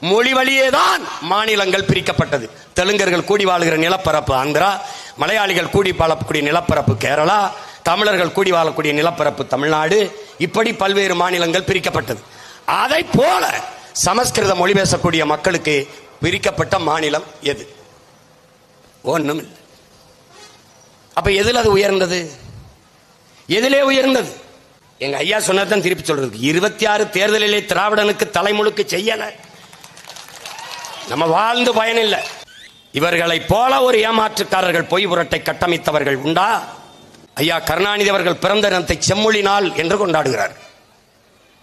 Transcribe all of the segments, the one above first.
மொழி வழியே தான் மாநிலங்கள் பிரிக்கப்பட்டது. தெலுங்கர்கள் கூடி வாழுகிற நிலப்பரப்பு ஆந்திரா மலையாளிகள் கூடி வாழக்கூடிய நிலப்பரப்பு கேரளா தமிழர்கள் கூடி வாழக்கூடிய நிலப்பரப்பு தமிழ்நாடு. இப்படி பல்வேறு மாநிலங்கள் பிரிக்கப்பட்டது. அதை போல சமஸ்கிருத மொழி பேசக்கூடிய மக்களுக்கு பிரிக்கப்பட்ட மாநிலம் எது? ஒன்றும் இல்லை. அப்ப எதில் அது உயர்ந்தது? எதிலே உயர்ந்தது. எங்க ஐயா சொன்னதான் திருப்பி சொல்றது இருபத்தி ஆறு தேர்தலிலே திராவிடனுக்கு தலைமுழுக்கு செய்யலை. நம்ம வாழ்ந்து பயனில்லை. இவர்களைப் போல ஒரு ஏமாற்றுக்காரர்கள் பொய் புரட்டை கட்டமைத்தவர்கள் உண்டா? ஐயா கருணாநிதி அவர்கள் பிறந்த தினத்தை செம்மொழி நாள் என்று கொண்டாடுகிறார்.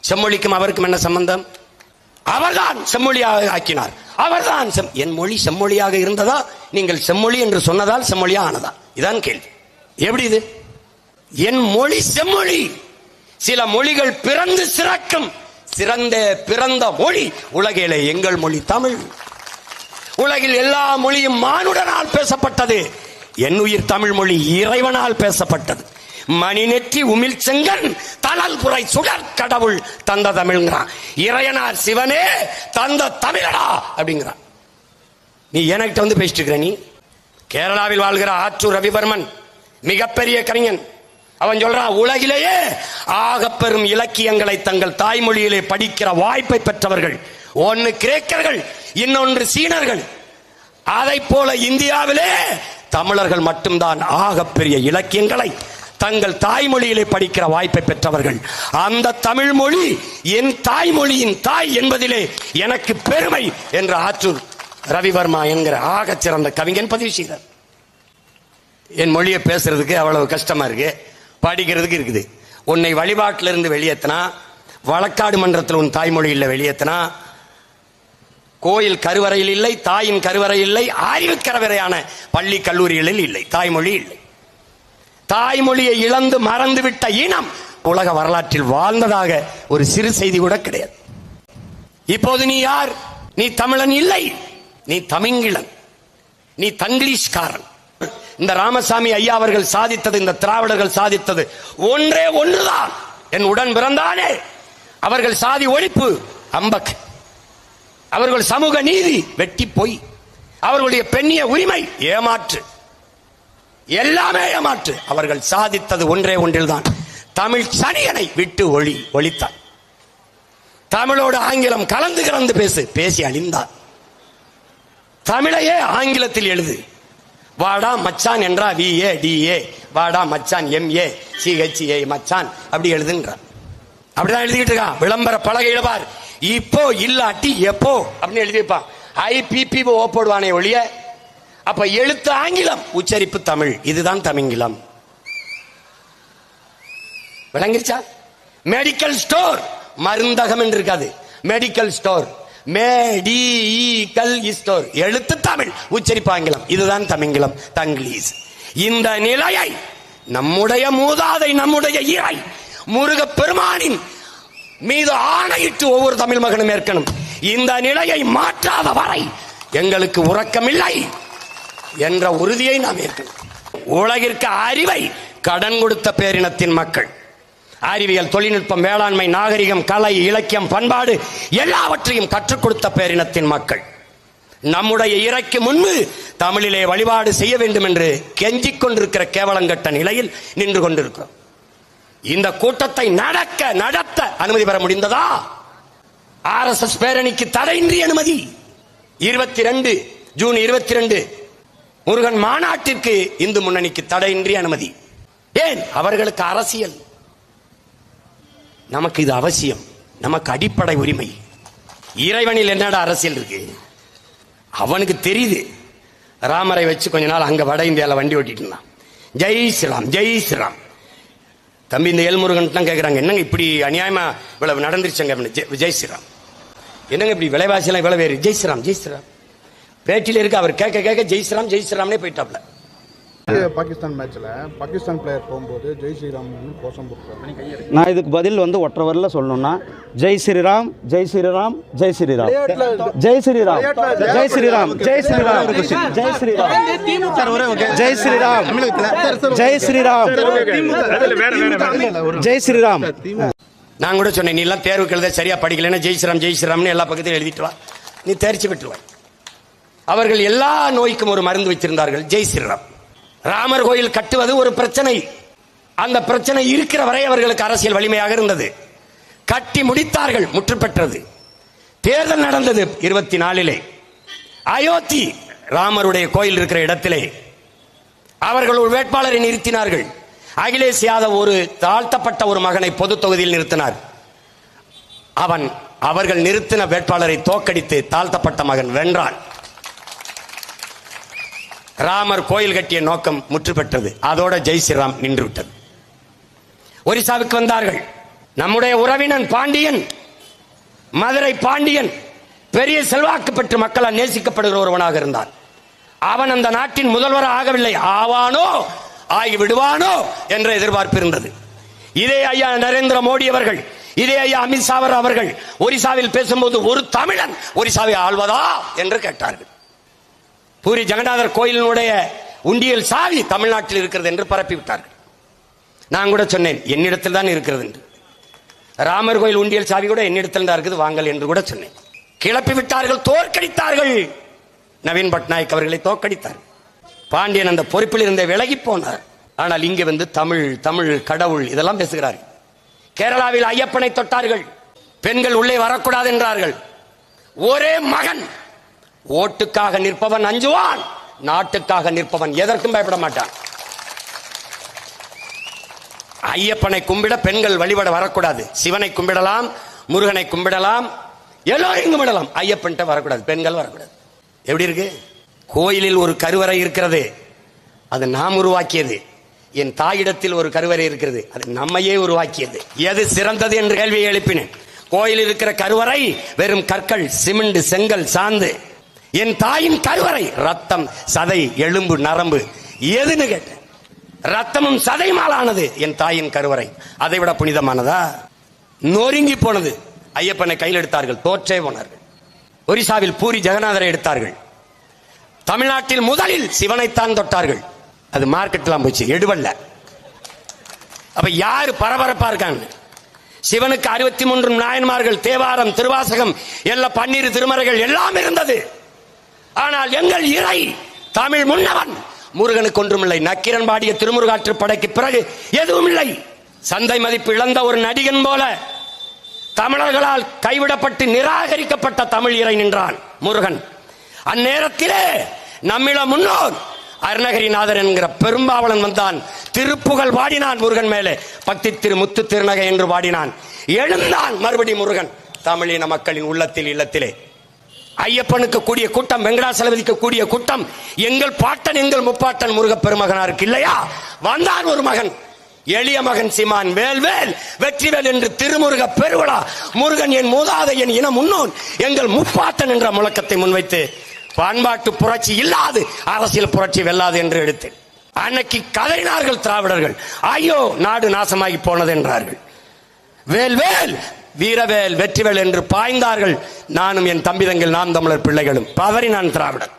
செம்மொழிக்கும் அவருக்கும் என்ன சம்பந்தம்? அவர்தான் செம்மொழியாக ஆக்கினார். அவர்தான் செம்- என் மொழி செம்மொழியாக இருந்ததா? நீங்கள் செம்மொழி என்று சொன்னதால் செம்மொழியா ஆனதா? இதான் கேள்வி. எப்படி இது? என் மொழி செம்மொழி. சில மொழிகள் பிறந்து சிறக்கும். சிறந்த பிறந்த மொழி. உலகிலே எங்கள் மொழி தமிழ். உலகில் எல்லா மொழியும் மானுடனால் பேசப்பட்டது. என் உயிர் தமிழ் மொழி இறைவனால் பேசப்பட்டது. மணிநெற்றி உமிழ் செங்கன் தனல் புரை சுடர் கடவுள் தந்த தமிழ்ங்கிறான். இறையனார் சிவனே தந்த தமிழடா அப்படிங்கிறான். நீ எனக்கிட்ட வந்து பேசிட்டு இருக்கிற நீ? கேரளாவில் வாழ்கிற ஆற்றூர் ரவிவர்மன் மிகப்பெரிய கவிஞன். அவன் சொல்றான் உலகிலேயே ஆகப்பெரும் இலக்கியங்களை தங்கள் தாய்மொழியிலே படிக்கிற வாய்ப்பை பெற்றவர்கள் ஒன்னு கிரேக்கர்கள் இன்னொன்று சீனர்கள். அதை போல இந்தியாவிலே தமிழர்கள் மட்டும்தான் ஆகப்பெரிய இலக்கியங்களை தங்கள் தாய்மொழியிலே படிக்கிற வாய்ப்பை பெற்றவர்கள். அந்த தமிழ் மொழி என் தாய்மொழியின் தாய் என்பதிலே எனக்கு பெருமை என்ற ஆற்றூர் ரவிவர்மா என்கிற ஆகச் சிறந்த கவிஞன் பதிவு செய்தார். என் மொழியை பேசுறதுக்கு அவ்வளவு கஷ்டமா இருக்கு. படிக்கிறதுக்கு இருக்குது. உன்னை வழிபாட்டிலிருந்து வெளியேற்றினா வழக்காடு மன்றத்தில் உன் தாய்மொழியில் வெளியேற்றினா கோயில் கருவறையில் இல்லை தாயின் கருவறை இல்லை அறிவு கருவறையான பள்ளி கல்லூரிகளில் இல்லை தாய்மொழி இல்லை. தாய்மொழியை இழந்து மறந்துவிட்ட இனம் உலக வரலாற்றில் வாழ்ந்ததாக ஒரு சிறு செய்தி கூட கிடையாது. இப்போது நீ யார்? நீ தமிழன் இல்லை. நீ தமிங்கிலன் நீ தங்கிலீஷ்காரன். இந்த ராமசாமி ஐயா அவர்கள் சாதித்தது இந்த திராவிடர்கள் சாதித்தது ஒன்றே ஒன்றுதான். என் உடன் பிறந்தானே. அவர்கள் சாதி ஒழிப்பு அம்பக் அவர்கள் சமூக நீதி. வெட்டி பொய் அவர்களுடைய பெண்ணிய உரிமை. ஏமாற்று. எல்லாமே ஏமாற்று. அவர்கள் சாதித்தது ஒன்றே ஒன்றில்தான். தமிழ் சனியனை விட்டு ஒளி ஒழித்தான். தமிழோடு ஆங்கிலம் கலந்து கலந்து பேசு பேசி அழிந்தான். தமிழையே ஆங்கிலத்தில் எழுது. வாடா மச்சான் என்றா வி ஏ டி ஏ. வாடா மச்சான் M A C H A மச்சான். அப்படி எழுதுன்றான். அப்படிதான் எழுதிக்கிட்டு இருக்கான். விளம்பர பலகையில பார். இப்போ இல்லாட்டி எப்போ? அப்படின்னு எழுதியிருப்பான். ஐ பிபி ஓ போடுவானே ஒழிய அப்ப எழுத்து ஆங்கிலம் உச்சரிப்பு தமிழ். இதுதான் தமிங்கிலம். விளங்கிருச்சா? மெடிக்கல் ஸ்டோர் மருந்தகம் என்று இருக்காது. மெடிக்கல் ஸ்டோர் மேடிகல் ஸ்டோர் எழுத்து தமிழ் உச்சரிப்பு ஆங்கிலம். இதுதான் தமிங்கிலம் தங்கிலீஷ் இந்த நிலையை நம்முடைய மூதாதை நம்முடைய இறை முருக பெருமானின் மீது ஆணையிட்டு ஒவ்வொரு தமிழ் மகனும் ஏற்கணும். இந்த நிலையை மாற்றாத வரை எங்களுக்கு உறக்கமில்லை என்ற உறுதியை நாம் ஏற்கணும் உலகிற்கு அறிவை கடன் கொடுத்த பேரினத்தின் மக்கள். அறிவியல் தொழில்நுட்பம் வேளாண்மை நாகரிகம் கலை இலக்கியம் பண்பாடு எல்லாவற்றையும் கற்றுக் கொடுத்த பேரினத்தின் மக்கள். நம்முடைய இறைக்கு முன்பு தமிழிலே வழிபாடு செய்ய வேண்டும் என்று கெஞ்சிக் கொண்டிருக்கிற கேவலங்கட்ட நிலையில் நின்று கொண்டிருக்கிறோம். இந்த கூட்டத்தை நடக்க நடத்த அனுமதி பெற முடிந்ததா? ஆர் எஸ் எஸ் பேரணிக்கு தடையின்றி அனுமதி. இருபத்தி ரெண்டு ஜூன் இருபத்தி ரெண்டு முருகன் மாநாட்டிற்கு இந்து முன்னணிக்கு தடையின்றி அனுமதி. ஏன்? அவர்களுக்கு அரசியல். நமக்கு இது அவசியம். நமக்கு அடிப்படை உரிமை. இறைவனில் என்னடா அரசியல் இருக்கு? அவனுக்கு தெரியுது. ராமரை வச்சு கொஞ்ச நாள் அங்க வட இந்தியாவில் வண்டி ஓட்டிட்டு இருந்தான். ஜெய் ஸ்ரீராம் ஜெய் ஸ்ரீராம். தம்பி இந்த ஏல்முருகன் கேட்குறாங்க என்னங்க இப்படி அநியாயமா இவ்வளவு நடந்துருச்சுங்க? அப்படின்னு. ஜெய் ஸ்ரீராம். என்னங்க இப்படி விலைவாசியெல்லாம் இவ்வளவு வேறு ஜெய் ஸ்ரீராம் ஜெய் ஸ்ரீராம். பேட்டியில் இருக்க அவர் கேட்க கேட்க ஜெய் ஸ்ரீராம் ஜெய் ஸ்ரீராம்னே போயிட்டாப்ல. பாகிஸ்தான் மேட்ச்ல பாகிஸ்தான் பிளேயர் போகும்போது ஜெய் ஸ்ரீராம் கோஷம் போட்டுருக்காங்க நான் இதுக்கு பதில் வந்து ஒற்றை வரல சொல்லணும்னா ஜெய் ஸ்ரீராம் ஜெய் ஸ்ரீராம் ஜெய் ஸ்ரீராம். ஜெய் ஸ்ரீராம். ஜெய் ஸ்ரீராம் ஜெய் ஸ்ரீராம். ஜெய் ஸ்ரீராம். ஜெய் ஸ்ரீராம். ஜெய் ஸ்ரீராம். ஜெய் ஸ்ரீராம். நான் கூட சொன்னேன் நீ எல்லாம் தேர்வுக்கு எழுத சரியா படிக்கலைன்னா ஜெய் ஸ்ரீராம் ஜெய் ஸ்ரீராம்னு எல்லா பக்கத்தையும் எழுதிட்டு வா. நீ தேர்ச்சி பெற்றுவாய். அவர்கள் எல்லா நோய்க்கும் ஒரு மருந்து வைத்திருந்தார்கள் ஜெய் ஸ்ரீராம். ராமர் கோயில் கட்டுவது ஒரு பிரச்சனை. அந்த பிரச்சனை இருக்கிற வரை அவர்களுக்கு அரசியல் வலிமையாக இருந்தது. கட்டி முடித்தார்கள் முற்று பெற்றது. தேர்தல் நடந்தது இருபத்தி நாலிலே அயோத்தி ராமருடைய கோயில் இருக்கிற இடத்திலே. அவர்கள் ஒரு வேட்பாளரை நிறுத்தினார்கள். அகிலேஷ் யாதவ் ஒரு தாழ்த்தப்பட்ட ஒரு மகனை பொது தொகுதியில் நிறுத்தினார். அவன் அவர்கள் நிறுத்தின வேட்பாளரை தோக்கடித்து தாழ்த்தப்பட்ட மகன் வென்றான். ராமர் கோயில் கட்டிய நோக்கம் முற்று பெற்றது அதோட ஜெய் ஸ்ரீராம் நின்று விட்டது ஒரிசாவுக்கு வந்தார்கள். நம்முடைய உறவினன் பாண்டியன் மதுரை பாண்டியன் பெரிய செல்வாக்கு பெற்று மக்களால் நேசிக்கப்படுகிற ஒருவனாக இருந்தான். அவன் அந்த நாட்டின் முதல்வர் ஆகவில்லை. ஆவானோ? ஆகி விடுவானோ என்ற எதிர்பார்ப்பு இருந்தது. இதே ஐயா நரேந்திர மோடி அவர்கள் இதே ஐயா அமித்ஷாவர் அவர்கள் ஒரிசாவில் பேசும்போது ஒரு தமிழன் ஒரிசாவை ஆள்வதா? என்று கேட்டார்கள். பூரி ஜெகநாதர் கோயிலினுடைய உண்டியல் சாவி தமிழ்நாட்டில் இருக்கிறது என்று பரப்பி விட்டார்கள் நான் கூட சொன்னேன் என்னிடத்தில் தான் இருக்கிறது என்று. ராமர் கோயில் உண்டியல் சாவி கூட என்னிடத்தில் தான் இருக்குது வாங்கல் என்று கூட சொன்னேன். கிளப்பி விட்டார்கள் தோற்கடித்தார்கள். நவீன் பட்நாயக் அவர்களை தோற்கடித்தார். பாண்டியன் அந்த பொறுப்பில் இருந்த விலகி போனார். ஆனால் இங்கே வந்து தமிழ் தமிழ் கடவுள் இதெல்லாம் பேசுகிறார்கள். கேரளாவில் ஐயப்பனை தொட்டார்கள். பெண்கள் உள்ளே வரக்கூடாது என்றார்கள். ஒரே மகன் ஓட்டுக்காக நிற்பவன் அஞ்சுவான் நாட்டுக்காக நிற்பவன் எதற்கும் பயப்பட மாட்டான். ஐயப்பனை கும்பிட பெண்கள் வழிபட வரக்கூடாது. சிவனை கும்பிடலாம் முருகனை கும்பிடலாம் எல்லோரையும் கும்பிடலாம். ஐயப்பன்ட்ட வரக்கூடாது பெண்கள் வரக்கூடாது. எப்படி இருக்கு? கோயிலில் ஒரு கருவறை இருக்கிறது. அது நாம் உருவாக்கியது. என் தாயிடத்தில் ஒரு கருவறை இருக்கிறது. அது நம்மையே உருவாக்கியது. எது சிறந்தது என்று கேள்வியை எழுப்பினேன். கோயிலில் இருக்கிற கருவறை வெறும் கற்கள் சிமெண்ட் செங்கல் சாந்து. என் தாயின் கருவறை. ரத்தம் சதை எலும்பு நரம்பு. எதுன்னு கேட்டேன். ரத்தமும் சதைமாலானது என் தாயின் கருவறை. அதை விட புனிதமானதா? நொறுங்கி போனது. ஐயப்பனை கையில் எடுத்தார்கள். தோற்றே போனார்கள் ஒரிசாவில் பூரி ஜெகநாதரை எடுத்தார்கள். தமிழ்நாட்டில் முதலில் சிவனைத்தான் தொட்டார்கள். அது மார்க்கெட்லாம் போச்சு. எடுவல்ல. அப்ப யாரு பரபரப்பா இருக்காங்க சிவனுக்கு அறுபத்தி மூன்று நாயன்மார்கள் தேவாரம் திருவாசகம் எல்லா பன்னீர் திருமறைகள் எல்லாம் இருந்தது. ஆனால் எங்கள் இறை தமிழ் முன்னவன் முருகனுக்கு ஒன்றுமில்லை. நக்கிரன் பாடிய திருமுருகாற்று படைக்கு பிறகு எதுவும் இல்லை சந்தை மதிப்பு இழந்த ஒரு நடிகன் போல தமிழர்களால் கைவிடப்பட்டு நிராகரிக்கப்பட்ட தமிழ் இறை நின்றான் முருகன். அந்நேரத்திலே நம்மிட முன்னோர் அருணகிரிநாதர் என்கிற பெரும்பாவளன் வந்தான். திருப்புகழ் பாடினான் முருகன் மேலே. பக்தி திரு முத்து திருநகை என்று பாடினான். எழுந்தான் மறுபடி முருகன். தமிழின மக்களின் உள்ளத்தில் இல்லத்திலே. ஐயப்பனுக்கு கூடிய கூட்டம் வெங்கடாசலபதிக்கு கூடிய கூட்டம் எங்கள் பாட்டன் எங்கள் முப்பாட்டன் முருக பெருமகனாருக்கு இல்லையா? வந்தான் ஒரு மகன். எளிய மகன் சிமான் வேல்வேல் வெற்றிவேல் என்று திருமுருக பெருவிழா. முருகன் என் மூதாதை என் இன முன்னோன் எங்கள் முப்பாட்டன் என்ற முழக்கத்தை முன்வைத்து பண்பாட்டு புரட்சி இல்லாது அரசியல் புரட்சி வெல்லாது என்று எடுத்தேன் அன்னைக்கு கதறினார்கள் திராவிடர்கள். ஐயோ நாடு நாசமாகி போனது என்றார்கள். வேல்வேல் வீரவேல் வெற்றிவேல் என்று பாய்ந்தார்கள். நானும் என் தம்பிதங்கள் நாம் தமிழர் பிள்ளைகளும். பதறி நான் திராவிடன்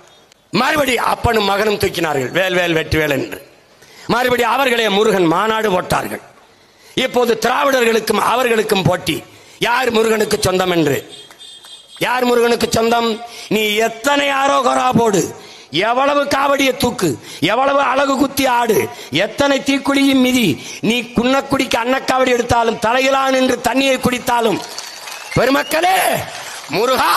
மறுபடி அப்பனும் மகனும் தூக்கினார்கள். வேல்வேல் வெற்றிவேல் என்று. மறுபடி அவர்களே முருகன் மாநாடு போட்டார்கள். இப்போது திராவிடர்களுக்கும் அவர்களுக்கும் போட்டி. யார் முருகனுக்கு சொந்தம் என்று? யார் முருகனுக்கு சொந்தம்? நீ எத்தனை ஆரோகரா போடு. எவ்வளவு காவடிய தூக்கு எவ்வளவு அழகு குத்தி ஆடு எத்தனை தீக்குழியும் மிதி நீ குன்னக்குடிக்கு அன்னக்காவடி எடுத்தாலும் தலையிலான் என்று தண்ணீரை குடித்தாலும். பெருமக்களே முருகா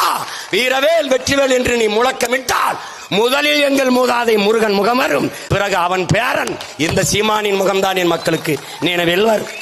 வீரவேல் வெற்றிவேல் என்று நீ முழக்கமிட்டால் முதலில் எங்கள் மூதாதை முருகன் முகமரும் பிறகு அவன் பேரன். இந்த சீமானின் முகம்தான் என் மக்களுக்கு நினைவில் வரும்